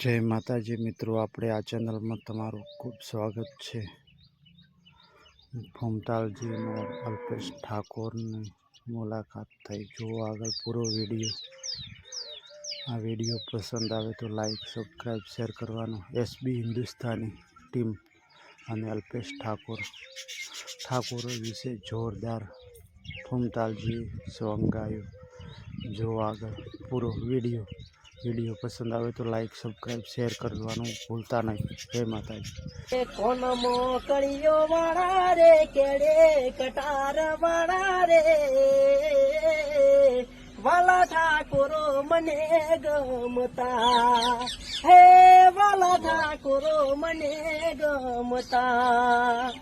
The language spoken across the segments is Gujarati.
જય માતાજી મિત્રો, આપણે આ ચેનલમાં તમારું ખૂબ સ્વાગત છે. ભૂમતાલજીનો અલ્પેશ ઠાકોરની મુલાકાત થઈ. જુઓ આગળ પૂરો વીડિયો. આ વીડિયો પસંદ આવે તો લાઈક, સબસ્ક્રાઈબ, શેર કરવાનો. એસબી હિન્દુસ્તાની ટીમ અને અલ્પેશ ઠાકોર ઠાકોરો વિશે જોરદાર ભૂમતાલજી સોંગ ગાયું જુઓ આગળ પૂરો વીડિયો. વીડિયો પસંદ આવે તો લાઈક સબસ્ક્રાઈબ શેર કરવાનું ભૂલતા નહીં. જય માતાજી. કોનમો કળિયો વાળા રે કેડે કટાર વાળા રે? વાલા ઠાકોરો મને ગમતા. હે વાલા ઠાકોરો મને ગમતા.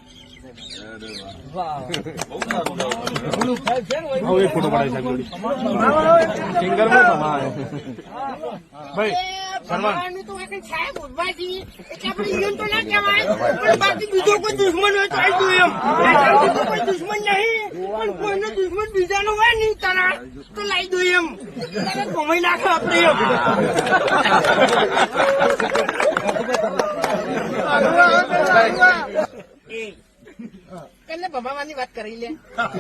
ભગવાનનું તો એક સાહેબ ઉભવાજી એટલે આપણે ઈયોને તો ના કહેવાય પણ બાકી બીજો કોઈ દુશ્મન હોય તો એમ દુશ્મન નહીં પણ કોઈનો દુશ્મન બીજાનો હોય નહીં તારા તો લાવી દઉં એમ કમાઈ નાખે આપણે એમ ભમાવાની વાત કરી લે.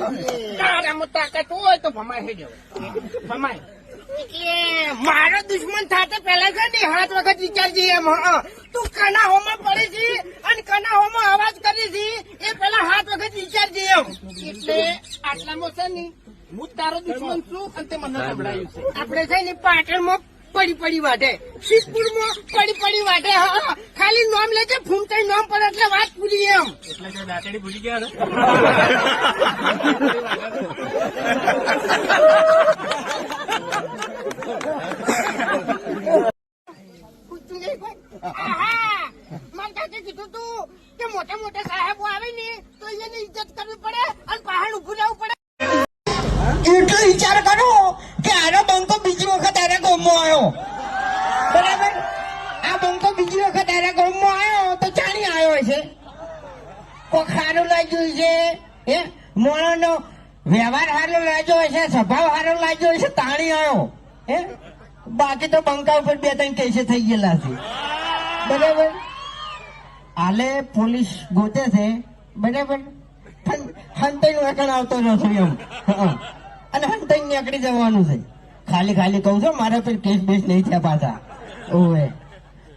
તારામાં તાકાત હોય તો ભમાય હે ભમાય. એટલે મારો દુશ્મન થાતે પેલા છે ને હાથ વખત વિચારજે એમ તું કના હોમાં પડે છે અને કના હોમાં અવાજ કરી છે એ પેલા હાથ વખત વિચારજે એમ. એટલે આટલામાં છે ને હું તારો દુશ્મન છું અને તે મને સંભળાયું છે. આપણે છે ને પાટણમાં પડી પડી વાટે માં પડી પડી વાઢે હા ખાલી નામ લેજે ફૂમતાઈ નામ પડે એટલે વાત પૂરી એમ પૂછતું દાંતડી ભૂલી ગયા તું કે મોટા મોટા સાહેબો આવે ને તો એની ઇજ્જત કરવી પડે અને પહાડ ઉભું રહેવું પડે એટલો વિચાર કરો કે આનો બંકો બીજી વખત આના ગામમાં આવ્યો. લાગ્યું છે એ મોણોનો વ્યવહાર સારો લાગ્યો હશે સ્વભાવ સારો લાગ્યો હશે તાણી આવ્યો હે? બાકી તો બંકા ઉપર બે ત્રણ કેસે થઈ ગયેલા છે. બરાબર? હાલે પોલીસ ગોતે છે, બરાબર? હંતઈ નું એકણ આવતો નથી એમ. અને હંતાઈ નીકળી જવાનું છે. ખાલી ખાલી કહું છું, મારા પર કેસ બેસ નહીં થયા પાછા. ઓવે.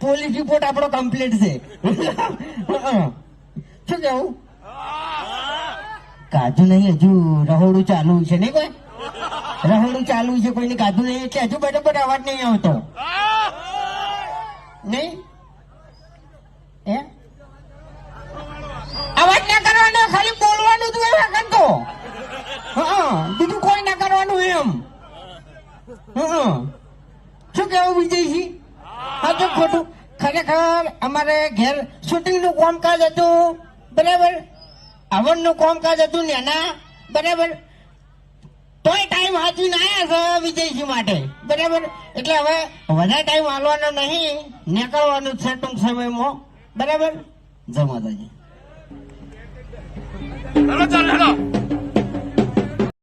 પોલીસ રિપોર્ટ આપણો કમ્પ્લીટ છે. શું કેવું? કાજુ નહીં, હજુ રહોડું ચાલુ છે, નહીં કોઈ? રહોડું ચાલુ છે, કોઈને કાજુ નહીં, એટલે હજુ બરાબર અવાજ નહીં આવતો. નહીં? એ અવાજ ના કરવાનો, ખાલી બોલવાનું તું એવા કરતો હા, બીજું કોઈ ના કરવાનું એમ. હા. શું કેવું વિજયસિંહ હા, તો ખોટું. ખરેખર અમારે ઘેર શૂટિંગનું કામકાજ હતું. બરાબર? હવનનું કામકાજ હતું નેના બરાબર? તોય ટાઈમ હાથી ના આવ્યા છે વિજયસિંહ માટે. બરાબર? એટલે હવે વધારે ટાઈમ હાલવાનો નહીં, નીકળવાનું છે ટૂંક સમયમાં. બરાબર? જય માતાજી.